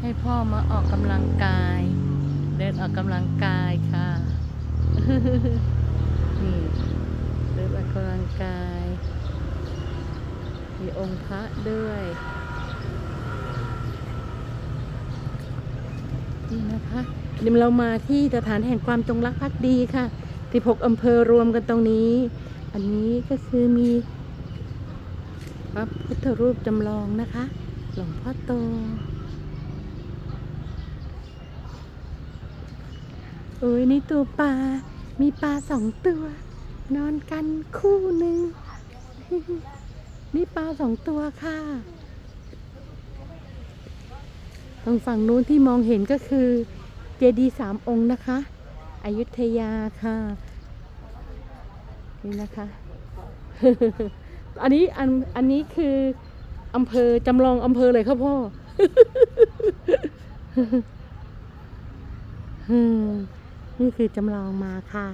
ให้พ่อมาออกกำลังกาย เดินออกกำลังกายค่ะ นี่เดินออกกำลังกาย มีองค์พระด้วยนี่นะคะเดี๋ยวเรามาที่สถานแห่งความจงรักภักดีค่ะ16อำเภอรวมกันตรงนี้ อันนี้ก็คือมีพระพุทธรูปจำลองนะคะ หลวงพ่อโต โอ้ยนี่ตัวปลา มีปลาสองตัว นอนกันคู่หนึ่งนี่ปลาสองตัวค่ะตรงฝั่งนู้นที่มองเห็นก็คือเจดีสามองค์นะคะอายุธยาค่ะ นี่นะคะ อันนี้อันอันนี้คืออำเภอจำลองอำเภอเลยครับพ่ออืม นี่คือจำลองมาค่ะ